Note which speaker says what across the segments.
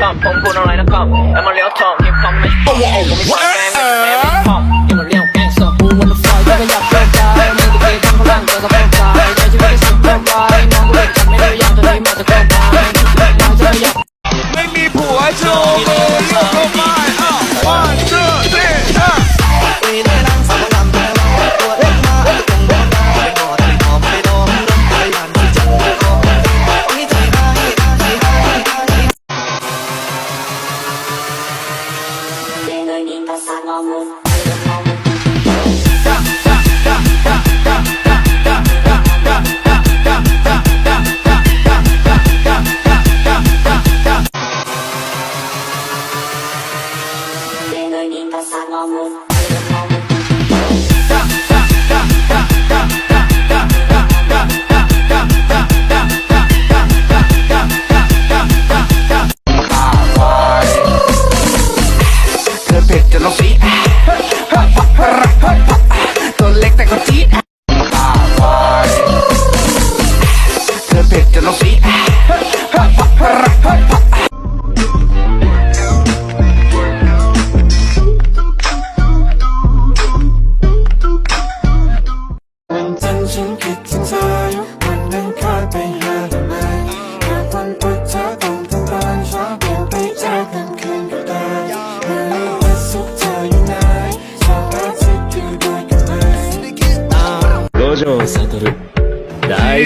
Speaker 1: Come
Speaker 2: on, come on. Summer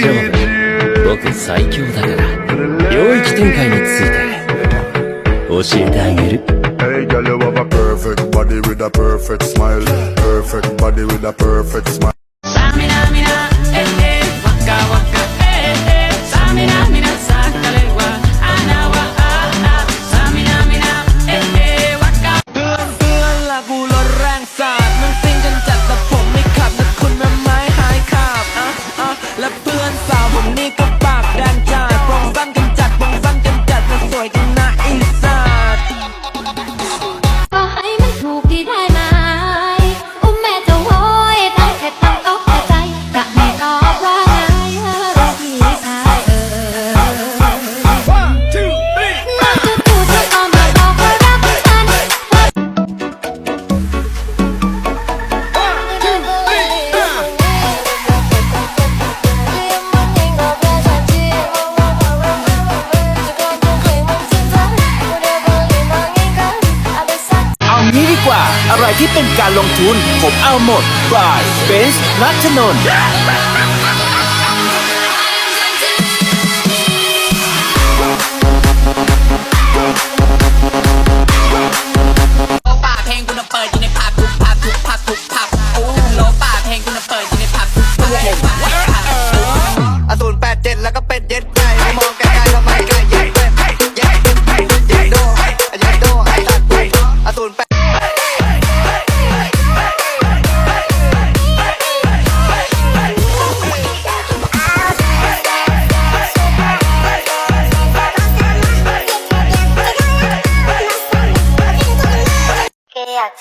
Speaker 2: でも僕最強だから領域展開について教えてあげる
Speaker 3: Hey girl, you have a perfect body with a perfect smile Perfect body with a perfect smile
Speaker 4: อะไร
Speaker 5: ที่เป็
Speaker 4: นการลงทุน ผมเอาหมดบายเบนส์นัทนนท์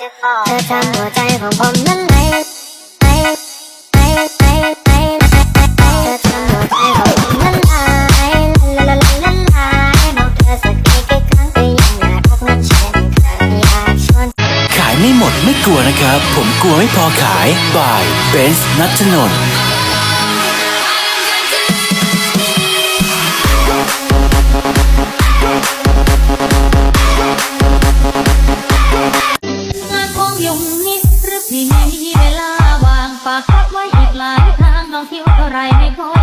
Speaker 5: ธอทำหัวใจของผมนั้นไหลไหไหไหไหเธอทำหัวใจของผมนั้นไหลละละลไหลมองเธอสักทีกี่ครั้งก็ยังน่ารัมืนเช่นย
Speaker 2: ขายไม่หมดไม่กลัวนะครับ ผมกลัวไม่พอขาย บายเบนส์นัทชน
Speaker 5: นท์ เที่ยวเท่าไรไม่ค่อย